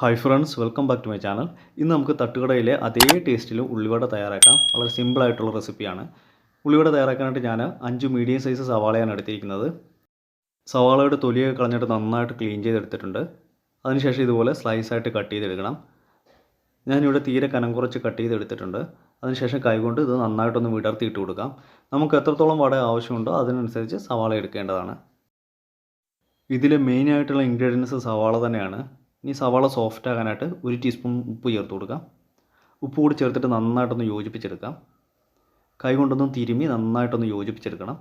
Hi friends welcome back to my channel ഇന്ന് നമുക്ക് തട്ടുകടയിലെ അതേ ടേസ്റ്റിൽ ഉള്ളിവട തയ്യാറാക്കാം. വളരെ സിമ്പിളായിട്ടുള്ള റെസിപ്പിയാണ് ഉള്ളിവട തയ്യാറാക്കാനായിട്ട് ഞാൻ അഞ്ച് മീഡിയം സൈസ് സവാളയാണ് എടുത്തിരിക്കുന്നത്. സവാളയുടെ തൊലിയൊക്കെ കളഞ്ഞിട്ട് നന്നായിട്ട് ക്ലീൻ ചെയ്തെടുത്തിട്ടുണ്ട്. അതിനുശേഷം ഇതുപോലെ സ്ലൈസായിട്ട് കട്ട് ചെയ്തെടുക്കണം. ഞാനിവിടെ തീരെ കനം കുറച്ച് കട്ട് ചെയ്തെടുത്തിട്ടുണ്ട്. അതിനുശേഷം കൈകൊണ്ട് ഇത് നന്നായിട്ടൊന്ന് വിടർത്തിയിട്ട് കൊടുക്കാം. നമുക്ക് എത്രത്തോളം വട ആവശ്യമുണ്ടോ അതിനനുസരിച്ച് സവാള എടുക്കേണ്ടതാണ്. ഇതിലെ മെയിനായിട്ടുള്ള ഇൻഗ്രീഡിയൻസ് സവാള തന്നെയാണ്. ഇനി സവാള സോഫ്റ്റ് ആകാനായിട്ട് ഒരു ടീസ്പൂൺ ഉപ്പ് ചേർത്ത് കൊടുക്കാം. ഉപ്പ് കൂടി ചേർത്തിട്ട് നന്നായിട്ടൊന്ന് യോജിപ്പിച്ചെടുക്കാം. കൈ കൊണ്ടൊന്ന് തിരുമ്മി നന്നായിട്ടൊന്ന് യോജിപ്പിച്ചെടുക്കണം.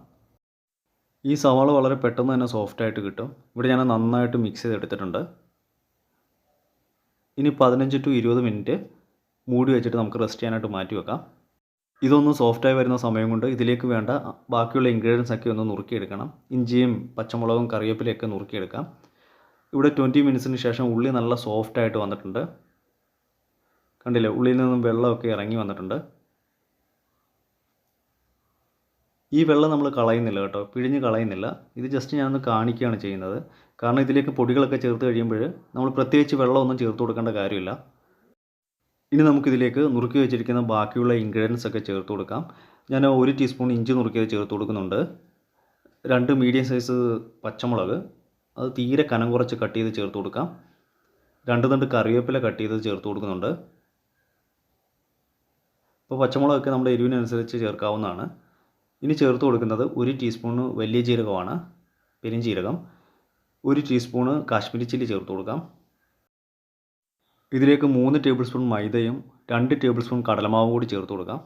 ഈ സവാള വളരെ പെട്ടെന്ന് തന്നെ സോഫ്റ്റായിട്ട് കിട്ടും. ഇവിടെ ഞാൻ നന്നായിട്ട് മിക്സ് ചെയ്തെടുത്തിട്ടുണ്ട്. ഇനി പതിനഞ്ച് ടു ഇരുപത് മിനിറ്റ് മൂടി വെച്ചിട്ട് നമുക്ക് റെസ്റ്റ് ചെയ്യാനായിട്ട് മാറ്റി വെക്കാം. ഇതൊന്ന് സോഫ്റ്റായി വരുന്ന സമയം കൊണ്ട് ഇതിലേക്ക് വേണ്ട ബാക്കിയുള്ള ഇൻഗ്രീഡിയൻസ് ഒക്കെ ഒന്ന് നുറുക്കിയെടുക്കണം. ഇഞ്ചിയും പച്ചമുളകും കറിവേപ്പിലയൊക്കെ നുറുക്കിയെടുക്കാം. ഇവിടെ ട്വന്റി മിനിറ്റ്സിന് ശേഷം ഉള്ളി നല്ല സോഫ്റ്റ് ആയിട്ട് വന്നിട്ടുണ്ട്. കണ്ടില്ലേ? ഉള്ളിയിൽ നിന്നും വെള്ളമൊക്കെ ഇറങ്ങി വന്നിട്ടുണ്ട്. ഈ വെള്ളം നമ്മൾ കളയുന്നില്ല കേട്ടോ. പിഴിഞ്ഞ് കളയുന്നില്ല. ഇത് ജസ്റ്റ് ഞാനൊന്ന് കാണിക്കുകയാണ് ചെയ്യുന്നത്. കാരണം ഇതിലേക്ക് പൊടികളൊക്കെ ചേർത്ത് കഴിയുമ്പോൾ നമ്മൾ പ്രത്യേകിച്ച് വെള്ളമൊന്നും ചേർത്ത് കൊടുക്കേണ്ട കാര്യമില്ല. ഇനി നമുക്കിതിലേക്ക് നുറുക്കി വെച്ചിരിക്കുന്ന ബാക്കിയുള്ള ഇൻഗ്രീഡിയൻസ് ഒക്കെ ചേർത്ത് കൊടുക്കാം. ഞാൻ ഒരു ടീസ്പൂൺ ഇഞ്ചി നുറുക്കിയത് ചേർത്ത് കൊടുക്കുന്നുണ്ട്. രണ്ട് മീഡിയം സൈസ് പച്ചമുളക്. അത് തീരെ കനം കുറച്ച് കട്ട് ചെയ്ത് ചേർത്ത് കൊടുക്കാം. രണ്ട് തണ്ട് കറിവേപ്പില കട്ട് ചെയ്ത് ചേർത്ത് കൊടുക്കുന്നുണ്ട്. ഇപ്പോൾ പച്ചമുളകൊക്കെ നമ്മുടെ എരിവിനനുസരിച്ച് ചേർക്കാവുന്നതാണ്. ഇനി ചേർത്ത് കൊടുക്കുന്നത് ഒരു ടീസ്പൂണ് വലിയ ജീരകമാണ് പെരിഞ്ചീരകം ഒരു ടീസ്പൂണ് കാശ്മീരി ചില്ലി ചേർത്ത് കൊടുക്കാം. ഇതിലേക്ക് മൂന്ന് ടേബിൾ സ്പൂൺ മൈദയും രണ്ട് ടേബിൾ സ്പൂൺ കടലമാവും കൂടി ചേർത്ത് കൊടുക്കാം.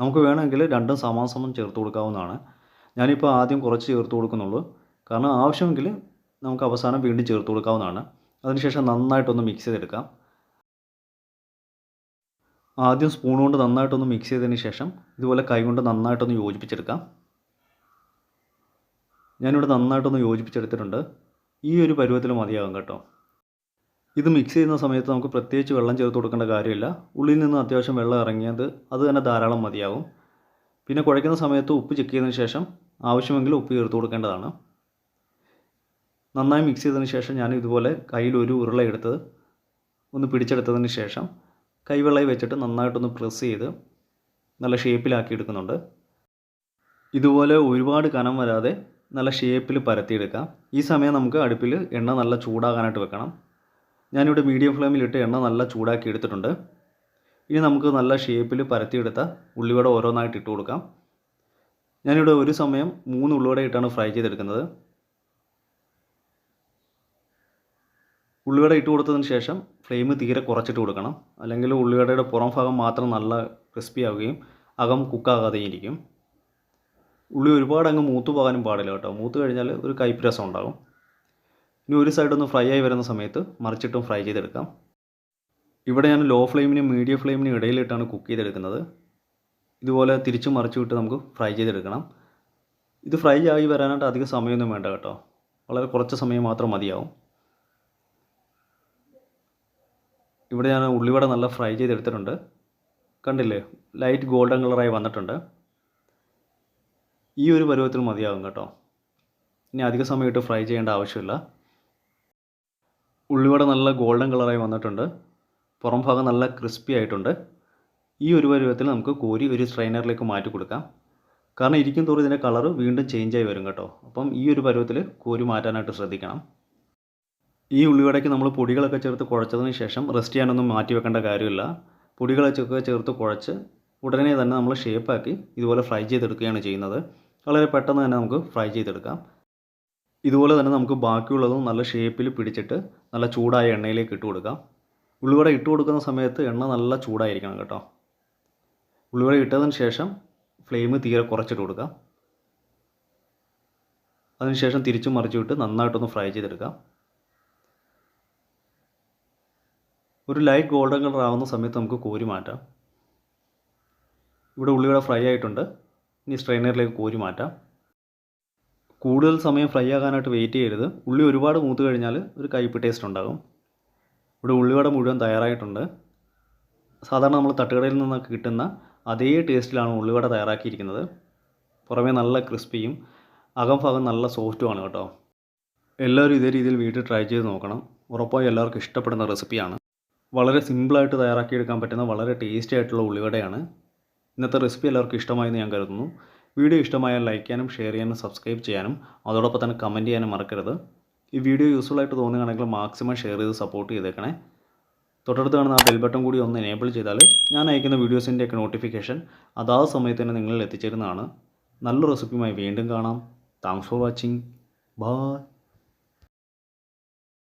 നമുക്ക് വേണമെങ്കിൽ രണ്ടും സമാസമം ചേർത്ത് കൊടുക്കാവുന്നതാണ്. ഞാനിപ്പോൾ ആദ്യം കുറച്ച് ചേർത്ത് കൊടുക്കുന്നുള്ളൂ. കാരണം ആവശ്യമെങ്കിൽ നമുക്ക് അവസാനം വീണ്ടും ചേർത്ത് കൊടുക്കാവുന്നതാണ്. അതിനുശേഷം നന്നായിട്ടൊന്ന് മിക്സ് ചെയ്തെടുക്കാം. ആദ്യം സ്പൂൺ കൊണ്ട് നന്നായിട്ടൊന്ന് മിക്സ് ചെയ്തതിന് ശേഷം ഇതുപോലെ കൈ കൊണ്ട് നന്നായിട്ടൊന്ന് യോജിപ്പിച്ചെടുക്കാം. ഞാനിവിടെ നന്നായിട്ടൊന്ന് യോജിപ്പിച്ചെടുത്തിട്ടുണ്ട്. ഈ ഒരു പരുവത്തിൽ മതിയാകും കേട്ടോ. ഇത് മിക്സ് ചെയ്യുന്ന സമയത്ത് നമുക്ക് പ്രത്യേകിച്ച് വെള്ളം ചേർത്ത് കൊടുക്കേണ്ട കാര്യമില്ല. ഉള്ളിൽ നിന്ന് അത്യാവശ്യം വെള്ളം ഇറങ്ങിയത് അത് തന്നെ ധാരാളം മതിയാകും. പിന്നെ കുഴയ്ക്കുന്ന സമയത്ത് ഉപ്പ് ചെക്ക് ചെയ്തതിന് ശേഷം ആവശ്യമെങ്കിൽ ഉപ്പ് ചേർത്ത് കൊടുക്കേണ്ടതാണ്. നന്നായി മിക്സ് ചെയ്തതിന് ശേഷം ഞാൻ ഇതുപോലെ കയ്യിൽ ഒരു ഉരുള എടുത്ത് ഒന്ന് പിടിച്ചെടുത്തതിന് ശേഷം കൈവെള്ളയിൽ വെച്ചിട്ട് നന്നായിട്ടൊന്ന് പ്രസ് ചെയ്ത് നല്ല ഷേപ്പിലാക്കി എടുക്കുന്നുണ്ട്. ഇതുപോലെ ഒരുപാട് കനം വരാതെ നല്ല ഷേപ്പിൽ പരത്തിയെടുക്കാം. ഈ സമയം നമുക്ക് അടുപ്പിൽ എണ്ണ നല്ല ചൂടാകാനായിട്ട് വെക്കണം. ഞാനിവിടെ മീഡിയം ഫ്ലെയിമിലിട്ട് എണ്ണ നല്ല ചൂടാക്കി എടുത്തിട്ടുണ്ട്. ഇനി നമുക്ക് നല്ല ഷേപ്പിൽ പരത്തിയെടുത്ത ഉള്ളിവട ഓരോന്നായിട്ട് ഇട്ട് കൊടുക്കാം. ഞാനിവിടെ ഒരു സമയം മൂന്ന് ഉള്ളിവട ഇട്ടാണ് ഫ്രൈ ചെയ്തെടുക്കുന്നത്. ഉള്ളിവട ഇട്ട് കൊടുത്തതിന് ശേഷം ഫ്ലെയിം തീരെ കുറച്ചിട്ട് കൊടുക്കണം. അല്ലെങ്കിൽ ഉള്ളിവടയുടെ പുറം ഭാഗം മാത്രം നല്ല ക്രിസ്പി ആവുകയും അകം കുക്കാകാതെയും ഇരിക്കും. ഉള്ളി ഒരുപാട് അങ്ങ് മൂത്ത് പോകാനും പാടില്ല കേട്ടോ. മൂത്ത് കഴിഞ്ഞാൽ ഒരു കയ്പ്പ് രസം ഉണ്ടാകും. ഇനി ഒരു സൈഡ് ഒന്ന് ഫ്രൈ ആയി വരുന്ന സമയത്ത് മറിച്ചിട്ടും ഫ്രൈ ചെയ്തെടുക്കാം. ഇവിടെ ഞാൻ ലോ ഫ്ലെയിമിനും മീഡിയം ഫ്ലെയിമിനും ഇടയിലിട്ടാണ് കുക്ക് ചെയ്തെടുക്കുന്നത്. ഇതുപോലെ തിരിച്ചു മറിച്ചു വിട്ട് നമുക്ക് ഫ്രൈ ചെയ്തെടുക്കണം. ഇത് ഫ്രൈ ആയി വരാനായിട്ട് അധികം സമയമൊന്നും വേണ്ട കേട്ടോ. വളരെ കുറച്ച് സമയം മാത്രം മതിയാവും. ഇവിടെ ഞാൻ ഉള്ളിവട നല്ല ഫ്രൈ ചെയ്തെടുത്തിട്ടുണ്ട്. കണ്ടില്ലേ? ലൈറ്റ് ഗോൾഡൻ കളറായി വന്നിട്ടുണ്ട്. ഈ ഒരു പരുവത്തിൽ മതിയാകും കേട്ടോ. ഇനി അധിക സമയമായിട്ട് ഫ്രൈ ചെയ്യേണ്ട ആവശ്യമില്ല. ഉള്ളിവട നല്ല ഗോൾഡൻ കളറായി വന്നിട്ടുണ്ട്. പുറം ഭാഗം നല്ല ക്രിസ്പി ആയിട്ടുണ്ട്. ഈ ഒരു പരുവത്തിൽ നമുക്ക് കോരി ഒരു സ്ട്രെയിനറിലേക്ക് മാറ്റി കൊടുക്കാം. കാരണം ഇരിക്കും തോറും ഇതിന്റെ കളറ് വീണ്ടും ചേഞ്ച് ആയി വരും കേട്ടോ. അപ്പം ഈ ഒരു പരുവത്തിൽ കോരി മാറ്റാനായിട്ട് ശ്രദ്ധിക്കണം. ഈ ഉള്ളിവടയ്ക്ക് നമ്മൾ പൊടികളൊക്കെ ചേർത്ത് കുഴച്ചതിന് ശേഷം റെസ്റ്റ് ചെയ്യാനൊന്നും മാറ്റി വെക്കേണ്ട കാര്യമില്ല. പൊടികളൊക്കെ ചേർത്ത് കുഴച്ച് ഉടനെ തന്നെ നമ്മൾ ഷേപ്പാക്കി ഇതുപോലെ ഫ്രൈ ചെയ്തെടുക്കുകയാണ് ചെയ്യുന്നത്. വളരെ പെട്ടെന്ന് തന്നെ നമുക്ക് ഫ്രൈ ചെയ്തെടുക്കാം. ഇതുപോലെ തന്നെ നമുക്ക് ബാക്കിയുള്ളതും നല്ല ഷേപ്പിൽ പിടിച്ചിട്ട് നല്ല ചൂടായ എണ്ണയിലേക്ക് ഇട്ട് കൊടുക്കാം. ഉള്ളിവട ഇട്ട് കൊടുക്കുന്ന സമയത്ത് എണ്ണ നല്ല ചൂടായിരിക്കണം കേട്ടോ. ഉള്ളിവട ഇട്ടതിന് ശേഷം ഫ്ലെയിം തീരെ കുറച്ചിട്ട് കൊടുക്കാം. അതിനുശേഷം തിരിച്ചും മറിച്ചു വിട്ട് നന്നായിട്ടൊന്ന് ഫ്രൈ ചെയ്തെടുക്കാം. ഒരു ലൈറ്റ് ഗോൾഡൻ കളർ ആവുന്ന സമയത്ത് നമുക്ക് കോരി മാറ്റാം. ഇവിടെ ഉള്ളിയുടെ ഫ്രൈ ആയിട്ടുണ്ട്. ഇനി സ്ട്രെയിനറിലേക്ക് കോരി മാറ്റാം. കൂടുതൽ സമയം ഫ്രൈ ആകാനായിട്ട് വെയിറ്റ് ചെയ്യരുത്. ഉള്ളി ഒരുപാട് മൂത്ത് കഴിഞ്ഞാൽ ഒരു കയ്പ്പ് ടേസ്റ്റ് ഉണ്ടാകും. ഇവിടെ ഉള്ളിവട മുഴുവൻ തയ്യാറായിട്ടുണ്ട്. സാധാരണ നമ്മൾ തട്ടുകടയിൽ നിന്നൊക്കെ കിട്ടുന്ന അതേ ടേസ്റ്റിലാണ് ഉള്ളിവട തയ്യാറാക്കിയിരിക്കുന്നത്. പുറമേ നല്ല ക്രിസ്പിയും അകം ഭാഗം നല്ല സോഫ്റ്റുമാണ് കേട്ടോ. എല്ലാവരും ഇതേ രീതിയിൽ വീട്ടിൽ ട്രൈ ചെയ്ത് നോക്കണം. ഉറപ്പായും എല്ലാവർക്കും ഇഷ്ടപ്പെടുന്ന റെസിപ്പിയാണ് വളരെ സിമ്പിളായിട്ട് തയ്യാറാക്കിയെടുക്കാൻ പറ്റുന്ന വളരെ ടേസ്റ്റി ആയിട്ടുള്ള ഉള്ളിവടയാണ്. ഇന്നത്തെ റെസിപ്പി എല്ലാവർക്കും ഇഷ്ടമായെന്ന് ഞാൻ കരുതുന്നു. വീഡിയോ ഇഷ്ടമായാൽ ലൈക്ക് ചെയ്യാനും ഷെയർ ചെയ്യാനും സബ്സ്ക്രൈബ് ചെയ്യാനും അതോടൊപ്പം തന്നെ കമന്റ് ചെയ്യാനും മറക്കരുത്. ഈ വീഡിയോ യൂസ്ഫുൾ ആയിട്ട് തോന്നുകയാണെങ്കിൽ മാക്സിമം ഷെയർ ചെയ്ത് സപ്പോർട്ട് ചെയ്തേക്കണേ. തൊട്ടടുത്ത് കാണുന്ന ആ ബെൽ ബട്ടൺ കൂടി ഒന്ന് എനേബിൾ ചെയ്താൽ ഞാൻ അയക്കുന്ന വീഡിയോസിന്റെയൊക്കെ നോട്ടിഫിക്കേഷൻ അതാത് സമയത്ത് തന്നെ നിങ്ങളിൽ എത്തിച്ചേരുന്നതാണ്. നല്ല റെസിപ്പിയുമായി വീണ്ടും കാണാം. Thanks for watching bye